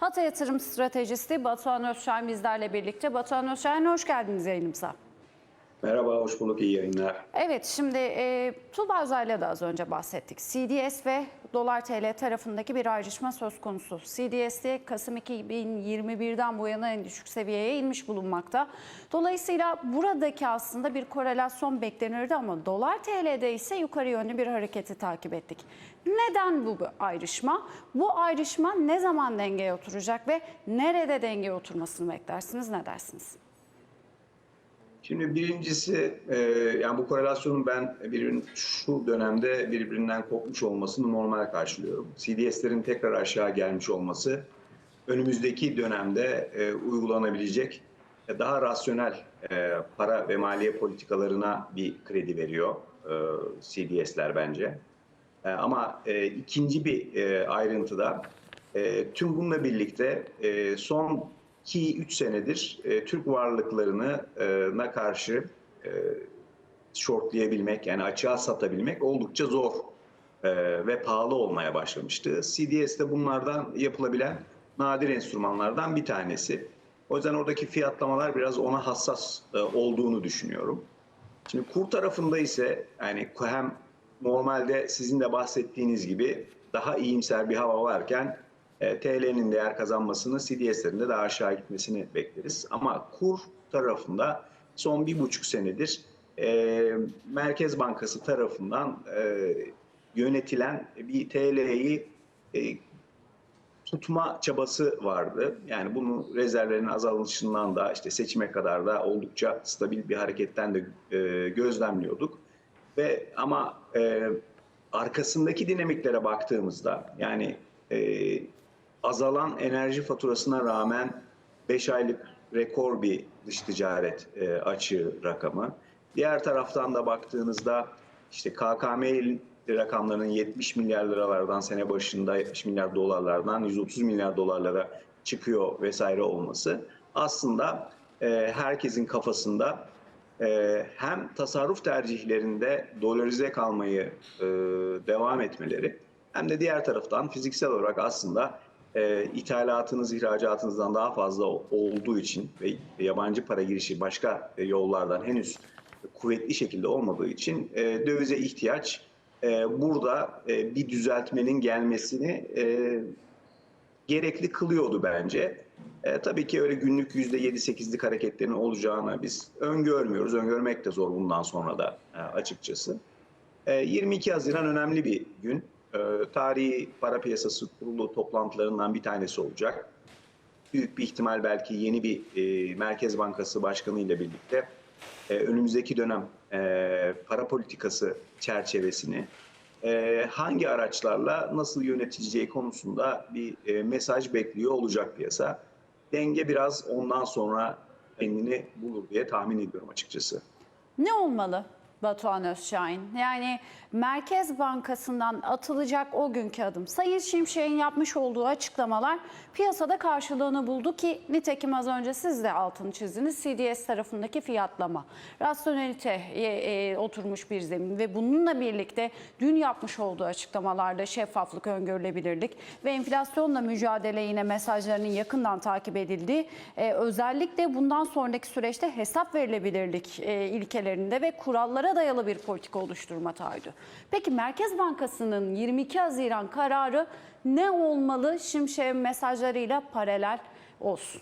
Hatay Yatırım Stratejisti Batuhan Özşahin bizlerle birlikte. Batuhan Özşahin hoş geldiniz yayınımıza. Merhaba, hoş bulduk. İyi yayınlar. Evet, şimdi e, Tuğba Özay'la da az önce bahsettik. CDS ve Dolar TL tarafındaki bir ayrışma söz konusu. CDS'de Kasım 2021'den bu yana en düşük seviyeye inmiş bulunmakta. Dolayısıyla buradaki aslında bir korelasyon beklenirdi ama Dolar TL'de ise yukarı yönlü bir hareketi takip ettik. Neden bu ayrışma? Bu ayrışma ne zaman dengeye oturacak ve nerede dengeye oturmasını beklersiniz? Ne dersiniz? Şimdi birincisi, e, yani bu korelasyonun ben birbirinin şu dönemde birbirinden kopmuş olmasını normal karşılıyorum. CDS'lerin tekrar aşağı gelmiş olması önümüzdeki dönemde e, uygulanabilecek e, daha rasyonel e, para ve maliye politikalarına bir kredi veriyor e, CDS'ler bence. E, ama e, ikinci bir e, ayrıntıda e, tüm bununla birlikte e, son 2-3 senedir e, Türk varlıklarına karşı e, shortlayabilmek yani açığa satabilmek oldukça zor e, ve pahalı olmaya başlamıştı. CDS de bunlardan yapılabilen nadir enstrümanlardan bir tanesi. O yüzden oradaki fiyatlamalar biraz ona hassas e, olduğunu düşünüyorum. Şimdi kur tarafında ise yani hem normalde sizin de bahsettiğiniz gibi daha iyimser bir hava varken e, TL'nin değer kazanmasını, CDS'lerin de daha aşağı gitmesini bekleriz. Ama kur tarafında son bir buçuk senedir e, Merkez Bankası tarafından e, yönetilen bir TL'yi e, tutma çabası vardı. Yani bunu rezervlerin azalışından da işte seçime kadar da oldukça stabil bir hareketten de e, gözlemliyorduk. Ve ama e, arkasındaki dinamiklere baktığımızda yani e, azalan enerji faturasına rağmen 5 aylık rekor bir dış ticaret e, açığı rakamı. Diğer taraftan da baktığınızda işte KKM rakamlarının 70 milyar liralardan sene başında 70 milyar dolarlardan 130 milyar dolarlara çıkıyor vesaire olması aslında e, herkesin kafasında e, hem tasarruf tercihlerinde dolarize kalmayı e, devam etmeleri hem de diğer taraftan fiziksel olarak aslında e, ithalatınız ihracatınızdan daha fazla olduğu için ve yabancı para girişi başka e, yollardan henüz kuvvetli şekilde olmadığı için e, dövize ihtiyaç e, burada e, bir düzeltmenin gelmesini e, gerekli kılıyordu bence. E, tabii ki öyle günlük %7-8'lik hareketlerin olacağını biz öngörmüyoruz. Öngörmek de zor bundan sonra da e, açıkçası. E, 22 Haziran önemli bir gün. E, tarihi para piyasası kurulu toplantılarından bir tanesi olacak. Büyük bir ihtimal belki yeni bir e, Merkez Bankası Başkanı ile birlikte e, önümüzdeki dönem e, para politikası çerçevesini e, hangi araçlarla nasıl yöneteceği konusunda bir e, mesaj bekliyor olacak piyasa. Denge biraz ondan sonra kendini bulur diye tahmin ediyorum açıkçası. Ne olmalı Batuhan Özşahin? Yani Merkez Bankası'ndan atılacak o günkü adım. Sayın Şimşek'in yapmış olduğu açıklamalar piyasada karşılığını buldu ki nitekim az önce siz de altını çizdiniz. CDS tarafındaki fiyatlama. Rasyoneliteye e, oturmuş bir zemin ve bununla birlikte dün yapmış olduğu açıklamalarda şeffaflık, öngörülebilirlik ve enflasyonla mücadele yine mesajlarının yakından takip edildiği e, özellikle bundan sonraki süreçte hesap verilebilirlik e, ilkelerinde ve kurallara dayalı bir politika oluşturma taahhüdü. Peki Merkez Bankası'nın 22 Haziran kararı ne olmalı Şimşek'in mesajlarıyla paralel olsun?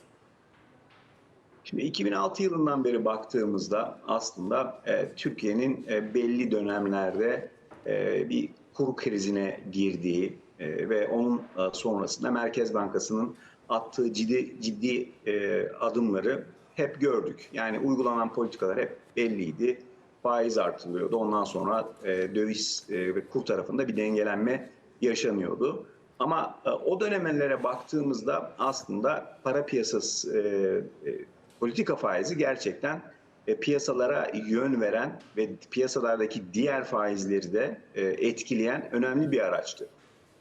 Şimdi 2006 yılından beri baktığımızda aslında e, Türkiye'nin e, belli dönemlerde e, bir kur krizine girdiği e, ve onun e, sonrasında Merkez Bankası'nın attığı ciddi ciddi e, adımları hep gördük. Yani uygulanan politikalar hep belliydi. Faiz artılıyordu. Ondan sonra e, döviz e, ve kur tarafında bir dengelenme yaşanıyordu. Ama e, o dönemlere baktığımızda aslında para piyasası e, e, politika faizi gerçekten e, piyasalara yön veren ve piyasalardaki diğer faizleri de e, etkileyen önemli bir araçtı.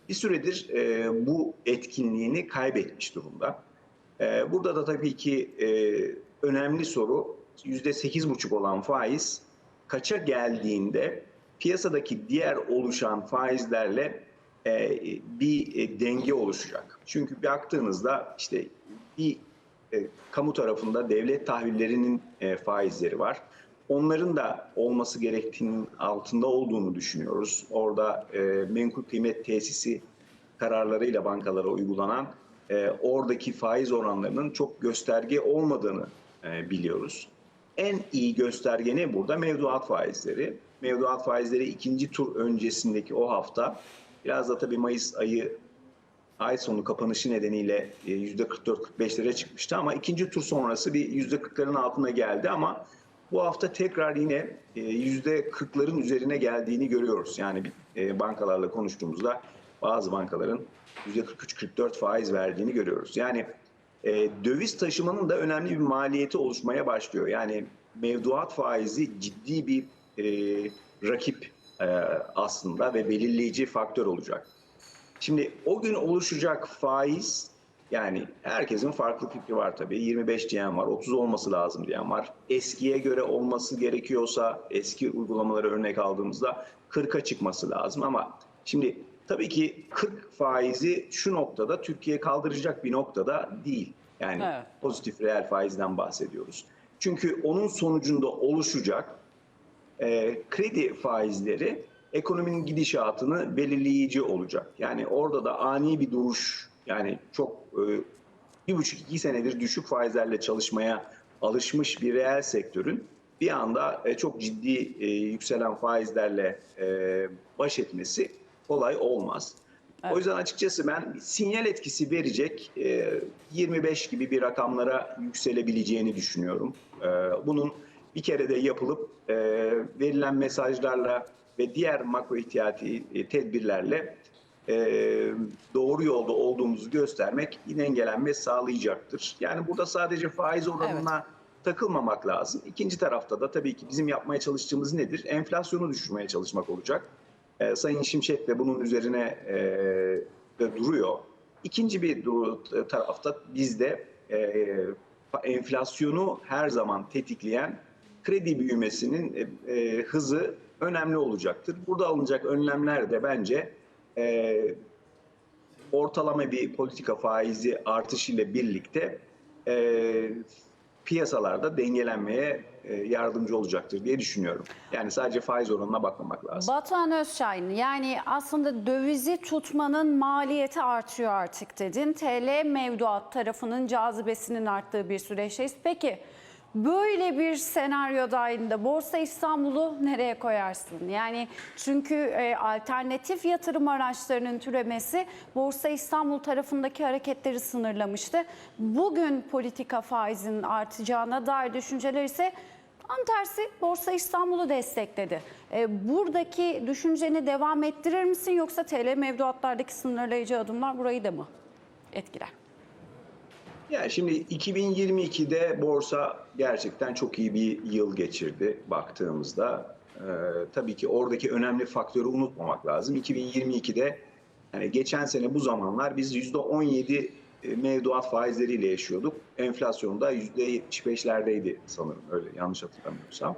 Bir süredir e, bu etkinliğini kaybetmiş durumda. E, burada da tabii ki e, önemli soru %8,5 olan faiz kaça geldiğinde piyasadaki diğer oluşan faizlerle e, bir e, denge oluşacak. Çünkü baktığınızda işte bir e, kamu tarafında devlet tahvillerinin e, faizleri var. Onların da olması gerektiğinin altında olduğunu düşünüyoruz. Orada e, menkul kıymet tesisi kararlarıyla bankalara uygulanan e, oradaki faiz oranlarının çok gösterge olmadığını e, biliyoruz. En iyi gösterge ne burada? Mevduat faizleri. Mevduat faizleri ikinci tur öncesindeki o hafta biraz da tabii Mayıs ayı ay sonu kapanışı nedeniyle e, %44-45'lere çıkmıştı ama ikinci tur sonrası bir %40'ların altına geldi ama bu hafta tekrar yine e, %40'ların üzerine geldiğini görüyoruz. Yani e, bankalarla konuştuğumuzda bazı bankaların %43-44 faiz verdiğini görüyoruz. Yani e, döviz taşımanın da önemli bir maliyeti oluşmaya başlıyor. Yani mevduat faizi ciddi bir e, rakip e, aslında ve belirleyici faktör olacak. Şimdi o gün oluşacak faiz yani herkesin farklı fikri var tabii. 25 diyen var, 30 olması lazım diyen var. Eskiye göre olması gerekiyorsa eski uygulamaları örnek aldığımızda 40'a çıkması lazım ama şimdi tabii ki 40 faizi şu noktada Türkiye kaldıracak bir noktada değil. Yani Evet. pozitif reel faizden bahsediyoruz. Çünkü onun sonucunda oluşacak e, kredi faizleri ekonominin gidişatını belirleyici olacak. Yani orada da ani bir duruş yani çok e, bir buçuk iki senedir düşük faizlerle çalışmaya alışmış bir reel sektörün bir anda e, çok ciddi e, yükselen faizlerle e, baş etmesi kolay olmaz. O yüzden açıkçası ben sinyal etkisi verecek e, 25 gibi bir rakamlara yükselebileceğini düşünüyorum. E, bunun bir kere de yapılıp e, verilen mesajlarla ve diğer makro ihtiyati e, tedbirlerle e, doğru yolda olduğumuzu göstermek dengelenme sağlayacaktır. Yani burada sadece faiz oranına takılmamak lazım. İkinci tarafta da tabii ki bizim yapmaya çalıştığımız nedir? Enflasyonu düşürmeye çalışmak olacak. E, Sayın Şimşek de bunun üzerine e, de duruyor. İkinci bir du- tarafta bizde e, enflasyonu her zaman tetikleyen kredi büyümesinin e, e, hızı önemli olacaktır. Burada alınacak önlemler de bence e, ortalama bir politika faizi artışıyla birlikte e, piyasalarda dengelenmeye e, yardımcı olacaktır diye düşünüyorum. Yani sadece faiz oranına bakmamak lazım. Batuhan Özşahin yani aslında dövizi tutmanın maliyeti artıyor artık dedin. TL mevduat tarafının cazibesinin arttığı bir süreçteyiz. Peki böyle bir senaryo dahilinde Borsa İstanbul'u nereye koyarsın? Yani çünkü e, alternatif yatırım araçlarının türemesi Borsa İstanbul tarafındaki hareketleri sınırlamıştı. Bugün politika faizinin artacağına dair düşünceler ise Tam tersi Borsa İstanbul'u destekledi. E, buradaki düşünceni devam ettirir misin yoksa TL mevduatlardaki sınırlayıcı adımlar burayı da mı etkiler? Yani şimdi 2022'de borsa gerçekten çok iyi bir yıl geçirdi baktığımızda. Ee, tabii ki oradaki önemli faktörü unutmamak lazım. 2022'de yani geçen sene bu zamanlar biz %17 mevduat faizleriyle yaşıyorduk. Enflasyon da %75'lerdeydi sanırım öyle yanlış hatırlamıyorsam.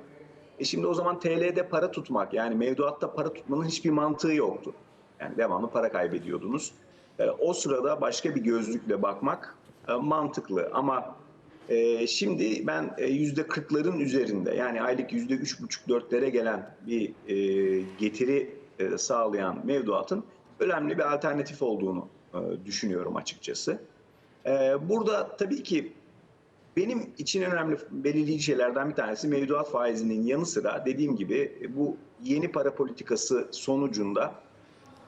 E şimdi o zaman TL'de para tutmak yani mevduatta para tutmanın hiçbir mantığı yoktu. Yani devamlı para kaybediyordunuz. E, o sırada başka bir gözlükle bakmak e, mantıklı ama e, şimdi ben e, yüzde kırkların üzerinde yani aylık yüzde üç buçuk dörtlere gelen bir e, getiri e, sağlayan mevduatın önemli bir alternatif olduğunu e, düşünüyorum açıkçası. E, burada tabii ki benim için önemli belirleyici şeylerden bir tanesi mevduat faizinin yanı sıra dediğim gibi e, bu yeni para politikası sonucunda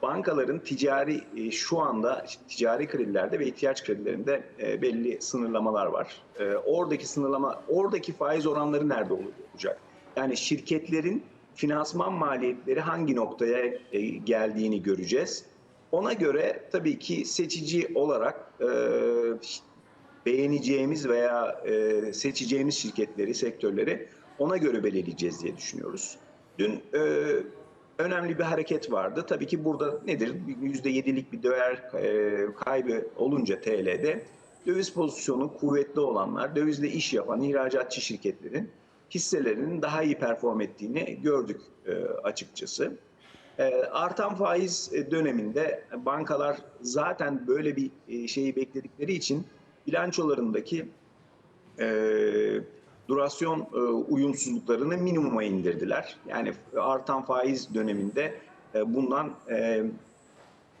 bankaların ticari e, şu anda ticari kredilerde ve ihtiyaç kredilerinde e, belli sınırlamalar var. E, Oradaki sınırlama, oradaki faiz oranları nerede olacak? Yani şirketlerin finansman maliyetleri hangi noktaya geldiğini göreceğiz. Ona göre tabii ki seçici olarak beğeneceğimiz veya seçeceğimiz şirketleri, sektörleri ona göre belirleyeceğiz diye düşünüyoruz. Dün önemli bir hareket vardı. Tabii ki burada nedir? %7'lik bir değer e, kaybı olunca TL'de döviz pozisyonu kuvvetli olanlar, dövizle iş yapan ihracatçı şirketlerin hisselerinin daha iyi perform ettiğini gördük e, açıkçası. E, artan faiz döneminde bankalar zaten böyle bir şeyi bekledikleri için bilançolarındaki durasyon e, uyumsuzluklarını minimuma indirdiler. Yani artan faiz döneminde e, bundan e,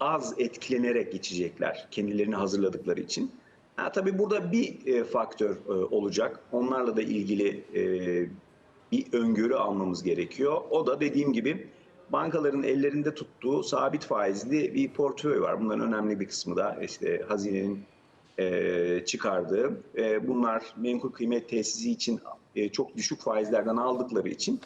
az etkilenerek geçecekler kendilerini hazırladıkları için. Ha, tabii burada bir e, faktör e, olacak. Onlarla da ilgili e, bir öngörü almamız gerekiyor. O da dediğim gibi bankaların ellerinde tuttuğu sabit faizli bir portföy var. Bunların önemli bir kısmı da işte hazinenin e, çıkardığı. E, bunlar menkul kıymet tesisi için e, çok düşük faizlerden aldıkları için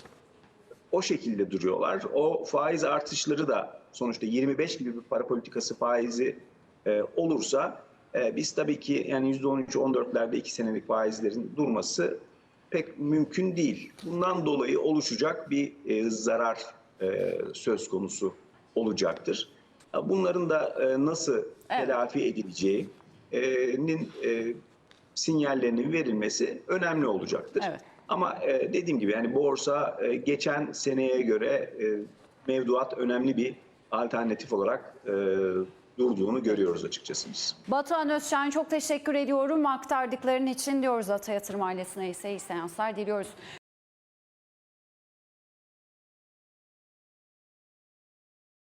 o şekilde duruyorlar. O faiz artışları da sonuçta 25 gibi bir para politikası faizi e, olursa e, biz tabii ki yani %13-14'lerde 2 senelik faizlerin durması pek mümkün değil. Bundan dolayı oluşacak bir e, zarar e, söz konusu olacaktır. Bunların da e, nasıl Evet. telafi edileceğinin e, sinyallerinin verilmesi önemli olacaktır. Evet. Ama e, dediğim gibi yani borsa e, geçen seneye göre e, mevduat önemli bir alternatif olarak e, durduğunu görüyoruz açıkçası biz. Batuhan Özşahin çok teşekkür ediyorum aktardıkların için diyoruz Ata Yatırım ailesine ise iyi seanslar diliyoruz.